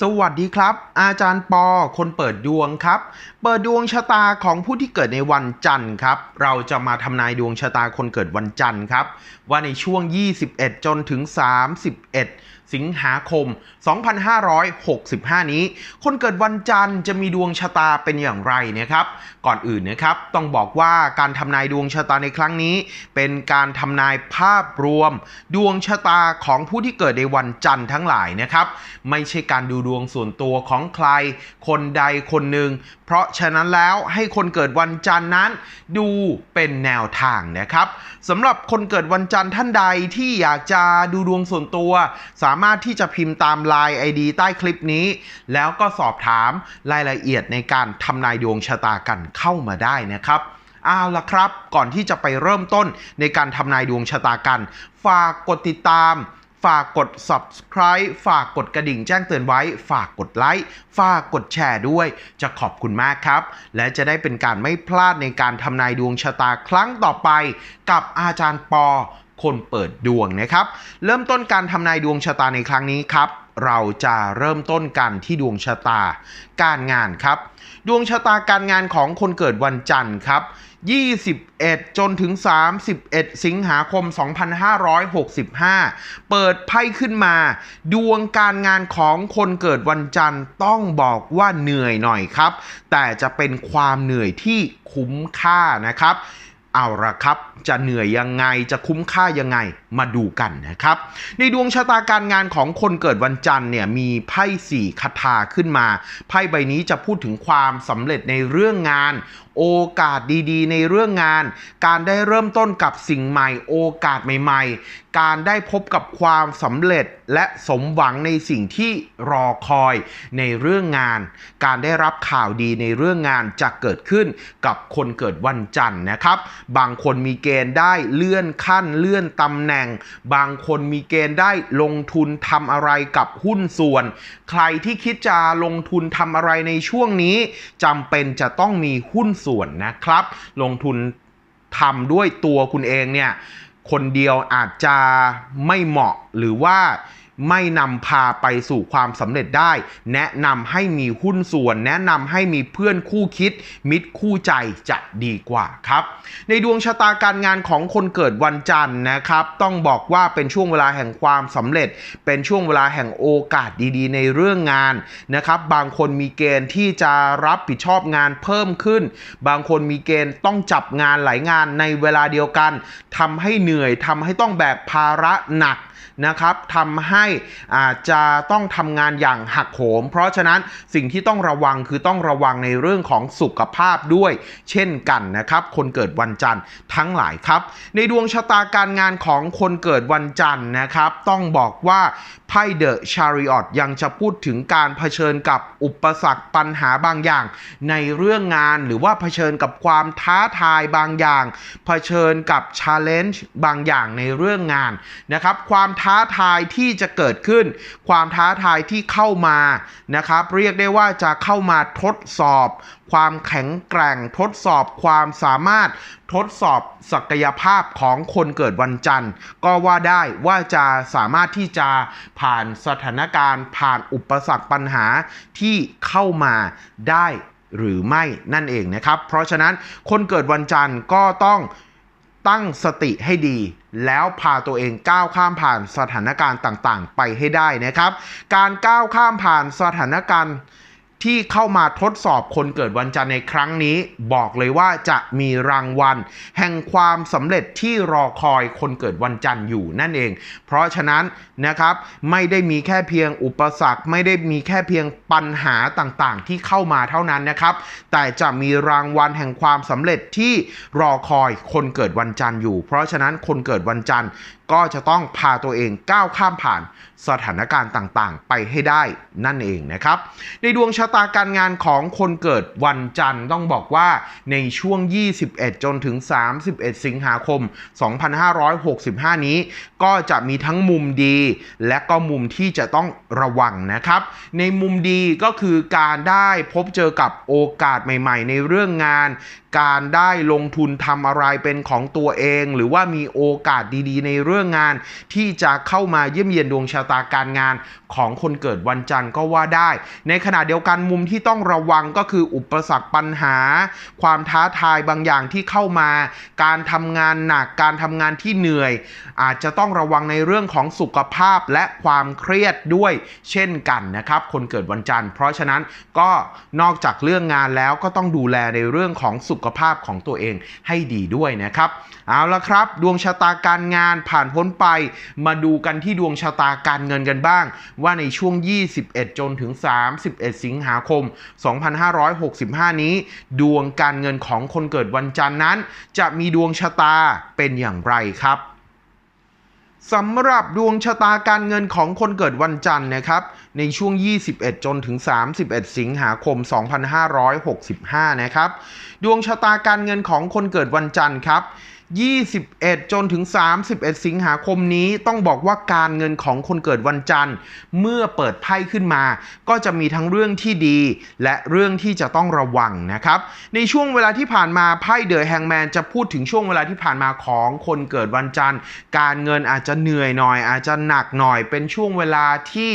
สวัสดีครับ อาจารย์ปอ คนเปิดดวงครับ เปิดดวงชะตาของผู้ที่เกิดในวันจันทร์ครับ เราจะมาทำนายดวงชะตาคนเกิดวันจันทร์ครับ ว่าในช่วง 21 จนถึง 31 สิงหาคม 2565 นี้ คนเกิดวันจันทร์จะมีดวงชะตาเป็นอย่างไรนะครับ ก่อนอื่นนะครับต้องบอกว่าการทำนายดวงชะตาในครั้งนี้ เป็นการทำนายภาพรวม ดวงชะตาของผู้ที่เกิดในวันจันทร์ทั้งหลายนะครับ ไม่ใช่การดูดวงส่วนตัวของใคร คนใดคนหนึ่งเพราะฉะนั้นแล้วให้คนเกิดวันจันทร์นั้น ดูเป็นแนวทางนะครับสำหรับคนเกิดวันจันทร์ท่านใดที่อยากจะดูดวงส่วนตัวสามามารถที่จะพิมพ์ตาม Line ID ใต้คลิปนี้ แล้วก็สอบถามรายละเอียดในการทำนายดวงชะตากันเข้ามาได้นะครับเอาละครับ ก่อนที่จะไปเริ่มต้นในการทำนายดวงชะตากัน ฝากกดติดตาม ฝากกด subscribe ฝากกดกระดิ่งแจ้งเตือนไว้ ฝากกดไลค์ ฝากกดแชร์ด้วย จะขอบคุณมากครับ และจะได้เป็นการไม่พลาดในการทำนายดวงชะตาครั้งต่อไป กับอาจารย์ปอ คนเปิดดวงนะครับ เริ่มต้นการทำนายดวงชะตาในครั้งนี้ครับ เราจะเริ่มต้นกันที่ดวงชะตาการงานครับ ดวงชะตาการงานของคนเกิดวันจันทร์ครับ 21 จนถึง 31 สิงหาคม 2565 เปิดไพ่ขึ้นมา ดวงการงานของคนเกิดวันจันทร์ต้องบอกว่าเหนื่อยหน่อยครับ แต่จะเป็นความเหนื่อยที่คุ้มค่านะครับ เอาละครับ จะเหนื่อยยังไงจะคุ้มค่ายังไงมาดูกันนะครับ ในดวงชะตาการงานของคนเกิดวันจันทร์เนี่ยมีไพ่สี่คาถาขึ้นมา ไพ่ใบนี้จะพูดถึงความสำเร็จในเรื่องงาน โอกาสดีๆ ในเรื่องงาน การได้เริ่มต้นกับสิ่งใหม่ โอกาสใหม่ ๆ การได้พบกับความสำเร็จและสมหวังในสิ่งที่รอคอยในเรื่องงาน การได้รับข่าวดีในเรื่องงานจะเกิดขึ้นกับคนเกิดวันจันทร์นะครับบางคนมีเกณฑ์ได้เลื่อนขั้นเลื่อนตำแหน่ง บางคนมีเกณฑ์ได้ลงทุนทำอะไรกับหุ้นส่วน ใครที่คิดจะลงทุนทำอะไรในช่วงนี้จำเป็นจะต้องมีหุ้นส่วนนะครับ ลงทุนทำด้วยตัวคุณเองเนี่ยคนเดียวอาจจะไม่เหมาะหรือว่า ไม่นำพาไปสู่ความสำเร็จได้ แนะนำให้มีหุ้นส่วน แนะนำให้มีเพื่อนคู่คิด มิตรคู่ใจจะดีกว่าครับ ในดวงชะตาการงานของคนเกิดวันจันทร์นะครับ ต้องบอกว่าเป็นช่วงเวลาแห่งความสำเร็จ เป็นช่วงเวลาแห่งโอกาสดีๆ ในเรื่องงานนะครับ บางคนมีเกณฑ์ที่จะรับผิดชอบงานเพิ่มขึ้น บางคนมีเกณฑ์ต้องจับงานหลายงานในเวลาเดียวกันทำให้เหนื่อยทำให้ต้องแบกภาระหนักนะครับทำให้อาจจะต้องทำงานอย่างหักโหม เพราะฉะนั้นสิ่งที่ต้องระวังคือต้องระวังในเรื่องของสุขภาพด้วย เช่นกันนะครับคนเกิดวันจันทร์ทั้งหลายครับ ในดวงชะตาการงานของคนเกิดวันจันทร์นะครับ ต้องบอกว่าไพ่เดอะชาริออตยังจะพูดถึงการเผชิญกับอุปสรรคปัญหาบางอย่าง ในเรื่องงานหรือว่าเผชิญกับความท้าทายบางอย่าง เผชิญกับชาเลนจ์บางอย่างในเรื่องงานนะครับ ความท้าทายที่จะเกิดขึ้น ความท้าทายที่เข้ามานะครับเรียกได้ว่าจะเข้ามาทดสอบ ความแข็งแกร่งทดสอบความสามารถทดสอบศักยภาพของคนเกิดวันจันทร์ ก็ว่าได้ว่าจะสามารถที่จะผ่านสถานการณ์ผ่านอุปสรรคปัญหาที่เข้ามาได้หรือไม่นั่นเองนะครับ เพราะฉะนั้นคนเกิดวันจันทร์ก็ต้อง ตั้งสติให้ดี แล้วพาตัวเองก้าวข้ามผ่านสถานการณ์ต่างๆ ไปให้ได้นะครับ การก้าวข้ามผ่านสถานการณ์ ที่เข้ามาทดสอบคนเกิดวันจันทร์ในครั้งนี้ บอกเลยว่าจะมีรางวัล แห่งความสำเร็จที่รอคอยคนเกิดวันจันทร์อยู่นั่นเอง เพราะฉะนั้นนะครับไม่ได้มีแค่เพียงอุปสรรค ไม่ได้มีแค่เพียงปัญหาต่างๆ ที่เข้ามาเท่านั้นนะครับ แต่จะมีรางวัลแห่งความสำเร็จที่รอคอยคนเกิดวันจันทร์อยู่ เพราะฉะนั้นคนเกิดวันจันทร์ ก็จะต้องพาตัวเองก้าวข้ามผ่านสถานการณ์ต่างๆ ไปให้ได้นั่นเองนะครับ ในดวงชะตาการงานของคนเกิดวันจันทร์ต้องบอกว่าในช่วง 21 จนถึง 31 สิงหาคม 2565 นี้ ก็จะมีทั้งมุมดี และก็มุมที่จะต้องระวังนะครับ ในมุมดีก็คือการได้พบเจอกับโอกาสใหม่ๆ ในเรื่องงาน การได้ลงทุนทำอะไรเป็นของตัวเอง หรือว่ามีโอกาสดีๆ ในเรื่องรื่องงานที่จะเข้ามาเยี่ยมเยียนดวงชะตาการงานของคนเกิดวันจันทร์ก็ว่าได้ ในขณะเดียวกันมุมที่ต้องระวังก็คืออุปสรรคปัญหา ความท้าทายบางอย่างที่เข้ามา การทำงานหนักการทำงานที่เหนื่อย อาจจะต้องระวังในเรื่องของสุขภาพและความเครียดด้วยเช่นกันนะครับ คนเกิดวันจันทร์ เพราะฉะนั้นก็นอกจากเรื่องงานแล้วก็ต้องดูแลในเรื่องของสุขภาพของตัวเองให้ดีด้วยนะครับ เอาละครับ ดวงชะตาการงานผ่านพ้นไป มาดูกันที่ดวงชะตาการเงินกันบ้าง ว่าในช่วง 21 จนถึง 31 สิงหาคม 2565 นี้ ดวงการเงินของคนเกิดวันจันทร์นั้น จะมีดวงชะตาเป็นอย่างไรครับสำหรับดวงชะตาการเงินของคนเกิดวันจันทร์นะครับ ในช่วง 21 จนถึง 31 สิงหาคม 2565 นะครับ ดวงชะตาการเงินของคนเกิดวันจันทร์ครับ 21 จนถึง 31 สิงหาคมนี้ต้องบอกว่าการเงินของคนเกิดวันจันทร์ เมื่อเปิดไพ่ขึ้นมา ก็จะมีทั้งเรื่องที่ดี และเรื่องที่จะต้องระวังนะครับ ในช่วงเวลาที่ผ่านมาไพ่เดอะแฮงแมนจะพูดถึงช่วงเวลาที่ผ่านมาของคนเกิดวันจันทร์ การเงินอาจจะเหนื่อยหน่อย อาจจะหนักหน่อย เป็นช่วงเวลาที่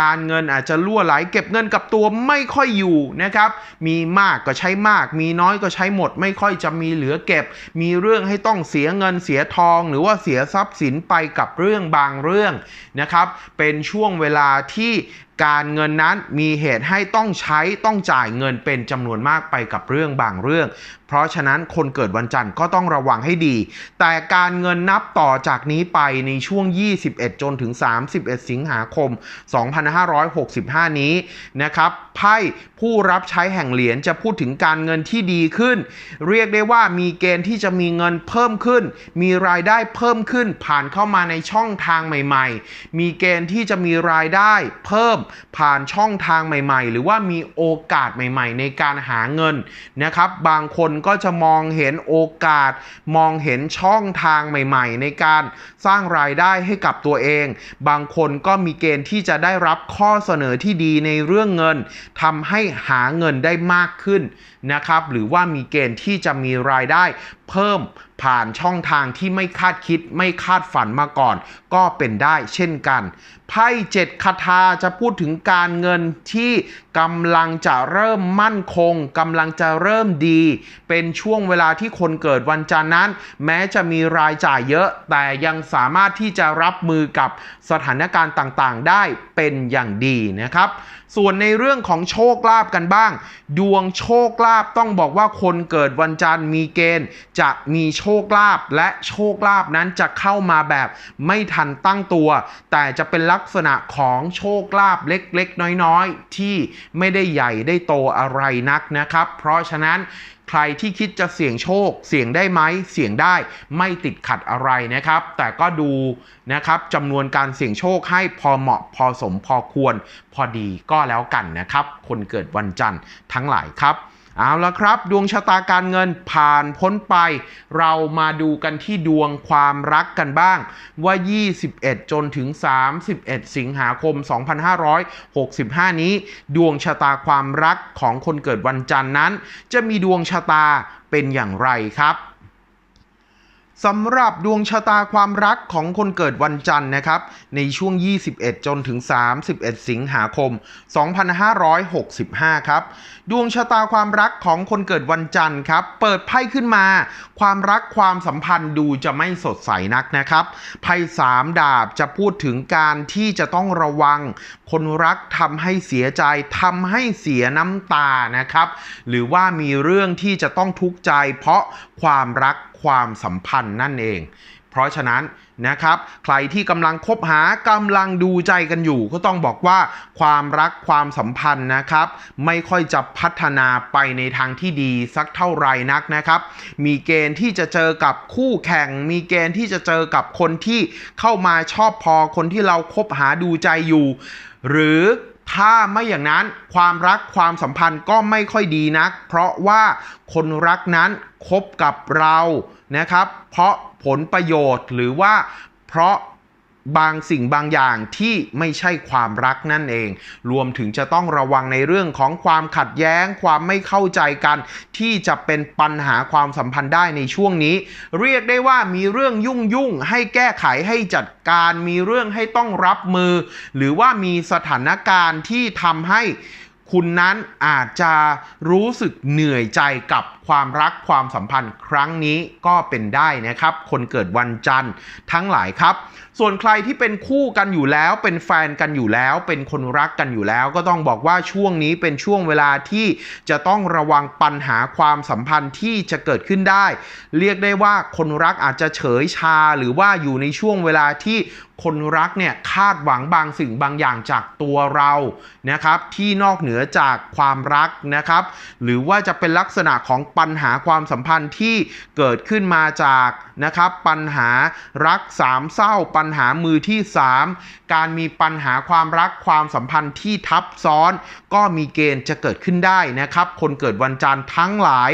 การเงินอาจจะล่วไหลเก็บเงินกับตัวไม่ค่อยอยู่นะครับมีมากก็ใช้มาก มีน้อยก็ใช้หมด ไม่ค่อยจะมีเหลือเก็บ มีเรื่องให้ต้องต้องเสียเงินเสียทอง หรือว่าเสียทรัพย์สินไปกับเรื่องบางเรื่องนะครับ เป็นช่วงเวลาที่การเงินนั้นมีเหตุให้ต้องใช้ต้องจ่ายเงินเป็นจำนวนมากไปกับเรื่องบางเรื่อง เพราะฉะนั้นคนเกิดวันจันทร์ก็ต้องระวังให้ดี แต่การเงินนับต่อจากนี้ไปในช่วง 21 จนถึง 31 สิงหาคม 2565 นี้นะครับไพ่ผู้รับใช้แห่งเหรียญจะพูดถึงการเงินที่ดีขึ้น เรียกได้ว่ามีเกณฑ์ที่จะมีเงินเพิ่มขึ้น มีรายได้เพิ่มขึ้นผ่านเข้ามาในช่องทางใหม่ ๆ มีเกณฑ์ที่จะมีรายได้เพิ่มผ่านช่องทางใหม่ ๆ หรือว่ามีโอกาสใหม่ ๆ ในการหาเงินนะครับ บางคนก็จะมองเห็นโอกาส มองเห็นช่องทางใหม่ ๆ ในการสร้างรายได้ให้กับตัวเอง บางคนก็มีเกณฑ์ที่จะได้รับข้อเสนอที่ดีในเรื่องเงินทำให้หาเงินได้มากขึ้นนะครับ หรือว่ามีเกณฑ์ที่จะมีรายได้เพิ่ม ผ่านช่องทางที่ไม่คาดคิดไม่คาดฝันมาก่อน ก็เป็นได้เช่นกัน ไพ่เจ็ดคาถาจะพูดถึงการเงินที่กำลังจะเริ่มมั่นคงกำลังจะเริ่มดี เป็นช่วงเวลาที่คนเกิดวันจันทร์นั้น แม้จะมีรายจ่ายเยอะ แต่ยังสามารถที่จะรับมือกับสถานการณ์ต่างๆ ได้เป็นอย่างดีนะครับ ส่วนในเรื่องของโชคลาภกันบ้าง ดวงโชคลาภต้องบอกว่าคนเกิดวันจันทร์มีเกณฑ์ จะมีโชคลาภและโชคลาภนั้นจะเข้ามาแบบไม่ทันตั้งตัว แต่จะเป็นลักษณะของโชคลาภเล็กๆ น้อยๆ ที่ไม่ได้ใหญ่ได้โตอะไรนักนะครับ เพราะฉะนั้นใครที่คิดจะเสี่ยงโชค เสี่ยงได้ไหมเสี่ยงได้ไม่ติดขัดอะไรนะครับ แต่ก็ดูนะครับจำนวนการเสี่ยงโชคให้พอเหมาะพอสมพอควร พอดีก็แล้วกันนะครับ คนเกิดวันจันทร์ทั้งหลายครับ เอาละครับ ดวงชะตาการเงินผ่านพ้นไป เรามาดูกันที่ดวงความรักกันบ้าง ว่า 21 จนถึง 31 สิงหาคม 2565 นี้ ดวงชะตาความรักของคนเกิดวันจันทร์นั้น จะมีดวงชะตาเป็นอย่างไรครับ สำหรับดวงชะตาความรักของคนเกิดวันจันทร์นะครับ ในช่วง 21 จนถึง 31 สิงหาคม 2565 ครับ ดวงชะตาความรักของคนเกิดวันจันทร์ครับ เปิดไพ่ขึ้นมา ความรักความสัมพันธ์ดูจะไม่สดใสนักนะครับ ไพ่สามดาบจะพูดถึงการที่จะต้องระวัง คนรักทำให้เสียใจทำให้เสียน้ำตานะครับ หรือว่ามีเรื่องที่จะต้องทุกข์ใจ เพราะความรัก ความสัมพันธ์นั่นเอง เพราะฉะนั้นนะครับ ใครที่กำลังคบหากำลังดูใจกันอยู่ ก็ต้องบอกว่าความรักความสัมพันธ์นะครับ ไม่ค่อยจะพัฒนาไปในทางที่ดีสักเท่าไหร่นักนะครับ มีเกณฑ์ที่จะเจอกับคู่แข่ง มีเกณฑ์ที่จะเจอกับคนที่เข้ามาชอบพอคนที่เราคบหาดูใจอยู่ หรือถ้าไม่อย่างนั้นความรักความสัมพันธ์ก็ไม่ค่อยดีนัก เพราะว่าคนรักนั้นคบกับเรา นะครับ เพราะผลประโยชน์หรือว่าเพราะบางสิ่งบางอย่างที่ไม่ใช่ความรักนั่นเอง รวมถึงจะต้องระวังในเรื่องของความขัดแย้ง ความไม่เข้าใจกัน ที่จะเป็นปัญหาความสัมพันธ์ได้ในช่วงนี้ เรียกได้ว่ามีเรื่องยุ่งยุ่งให้แก้ไขให้จัดการ มีเรื่องให้ต้องรับมือ หรือว่ามีสถานการณ์ที่ทำให้ คุณนั้นอาจจะรู้สึกเหนื่อยใจกับความรักความสัมพันธ์ครั้งนี้ก็เป็นได้นะครับ คนเกิดวันจันทร์ทั้งหลายครับส่วนใครที่เป็นคู่กันอยู่แล้ว เป็นแฟนกันอยู่แล้ว เป็นคนรักกันอยู่แล้ว ก็ต้องบอกว่าช่วงนี้เป็นช่วงเวลาที่จะต้องระวังปัญหาความสัมพันธ์ที่จะเกิดขึ้นได้ เรียกได้ว่าคนรักอาจจะเฉยชา หรือว่าอยู่ในช่วงเวลาที่คนรักเนี่ยคาดหวังบางสิ่งบางอย่างจากตัวเรานะครับ ที่นอกเหนือจากความรักนะครับ หรือว่าจะเป็นลักษณะของปัญหาความสัมพันธ์ที่เกิดขึ้นมาจากนะครับ ปัญหารักสามเศร้าปัญญหามือที่สามการมีปัญหาความรักความสัมพันธ์ที่ทับซ้อน ก็มีเกณฑ์จะเกิดขึ้นได้นะครับ คนเกิดวันจันทร์ทั้งหลาย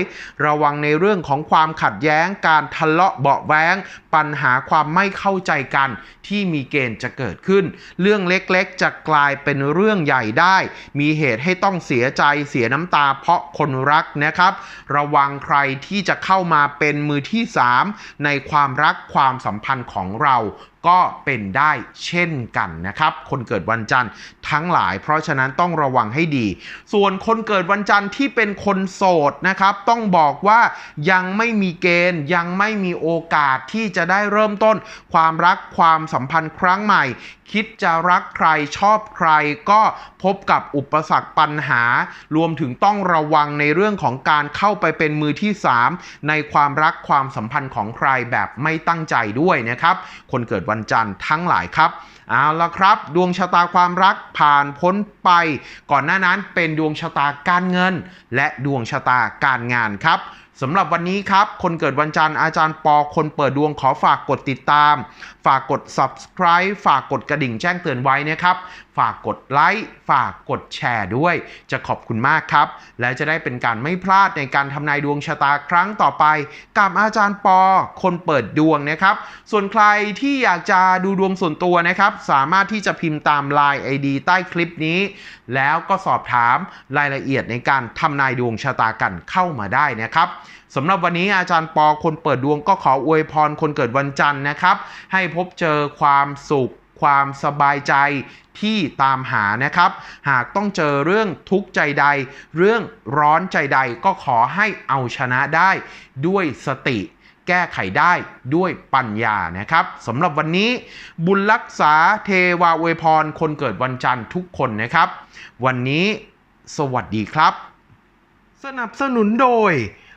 ระวังในเรื่องของความขัดแย้ง การทะเลาะเบาะแว้งปัญหาความไม่เข้าใจกันที่มีเกณฑ์จะเกิดขึ้น เรื่องเล็กๆ จะกลายเป็นเรื่องใหญ่ได้ มีเหตุให้ต้องเสียใจเสียน้ำตาเพราะคนรักนะครับ ระวังใครที่จะเข้ามาเป็นมือที่ 3 ในความรักความสัมพันธ์ของเรา ก็เป็นได้เช่นกันนะครับ คนเกิดวันจันทร์ ทั้งหลาย เพราะฉะนั้นต้องระวังให้ดี ส่วนคนเกิดวันจันทร์ที่เป็นคนโสดนะครับ ต้องบอกว่ายังไม่มีเกณฑ์ยังไม่มีโอกาสที่จะได้เริ่มต้น ความรักความสัมพันธ์ครั้งใหม่ คิดจะรักใครชอบใครก็พบกับอุปสรรคปัญหา รวมถึงต้องระวังในเรื่องของการเข้าไปเป็นมือที่ 3 ในความรักความสัมพันธ์ของใครแบบไม่ตั้งใจด้วยนะครับ คนเกิดวันจันทร์ทั้งหลายครับเอาละครับ ดวงชะตาความรักผ่านพ้นไป ก่อนหน้านั้นเป็นดวงชะตาการเงิน และดวงชะตาการงานครับสำหรับวันนี้ครับ คนเกิดวันจันทร์อาจารย์ปอคนเปิดดวงขอฝากกดติดตามฝากกด subscribe ฝากกดกระดิ่งแจ้งเตือนไว้นะครับ ฝากกดไลค์ ฝากกดแชร์ด้วย จะขอบคุณมากครับ และจะได้เป็นการไม่พลาดในการทำนายดวงชะตาครั้งต่อไป กับอาจารย์ปอ คนเปิดดวงนะครับ ส่วนใครที่อยากจะดูดวงส่วนตัวนะครับ สามารถที่จะพิมพ์ตาม Line ID ใต้คลิปนี้ แล้วก็สอบถามรายละเอียดในการทำนายดวงชะตากันเข้ามาได้นะครับ สำหรับวันนี้อาจารย์ปอคนเปิดดวงก็ขออวยพรคนเกิดวันจันทร์นะครับ ให้พบเจอความสุข ความสบายใจที่ตามหานะครับ หากต้องเจอเรื่องทุกข์ใจใด เรื่องร้อนใจใดก็ขอให้เอาชนะได้ด้วยสติแก้ไขได้ด้วยปัญญานะครับสำหรับวันนี้บุญรักษาเทวาอวยพร คนเกิดวันจันทร์ทุกคนนะครับ วันนี้สวัสดีครับ สนับสนุนโดย